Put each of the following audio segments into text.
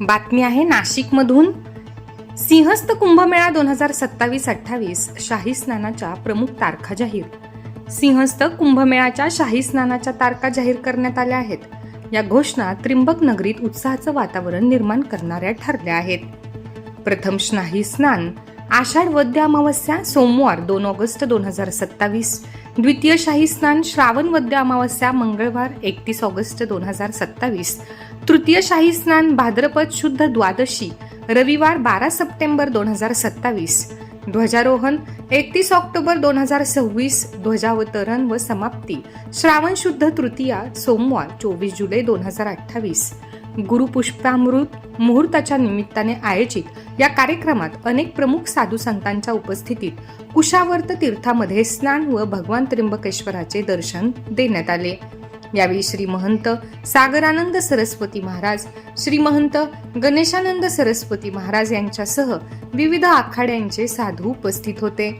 बातमी आहे नाशिकमधून. सिंहस्थ कुंभमेळा दोन हजार सत्तावीस अठ्ठावीस शाही स्नानाच्या प्रमुख तारखा जाहीर. सिंहस्थ कुंभमेळाच्या शाही स्नानाच्या तारखा जाहीर करण्यात आल्या आहेत. या घोषणा त्रिंबक नगरीत उत्साहाचं वातावरण निर्माण करणाऱ्या ठरल्या आहेत. प्रथम शाही स्नान आषाढ वद्य अमावस्या सोमवार दोन ऑगस्ट दोन हजार सत्तावीस द्वितीय शाही स्नान श्रावण वद्य अमावस्या मंगळवार एकतीस ऑगस्ट दोन हजार सत्तावीस तृतीय शाही स्नान भाद्रपद शुद्ध द्वादशी रविवार बारा सप्टेंबर दोन हजार सत्तावीस ध्वजारोहण एकतीस ऑक्टोबर दोन हजार सव्वीस ध्वजावतरण व समाप्ती श्रावण शुद्ध तृतीया सोमवार चोवीस जुलै दोन हजार अठ्ठावीस. गुरुपुष्पामृत मुहूर्ताच्या निमित्ताने आयोजित या कार्यक्रमात अनेक प्रमुख साधू संतांच्या उपस्थितीत कुशावर्त तीर्थामध्ये स्नान व भगवान त्र्यंबकेश्वराचे दर्शन देण्यात आले. यावेळी श्री महंत सागरानंद सरस्वती महाराज श्री महंत गणेशानंद सरस्वती महाराज यांच्यासह विविध आखाड्यांचे साधू उपस्थित होते.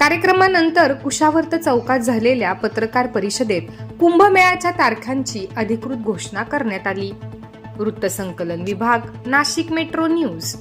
कार्यक्रमानंतर कुशावर्त चौकात झालेल्या पत्रकार परिषदेत कुंभमेळ्याच्या तारखांची अधिकृत घोषणा करण्यात आली. वृत्तसंकलन विभाग नाशिक मेट्रो न्यूज.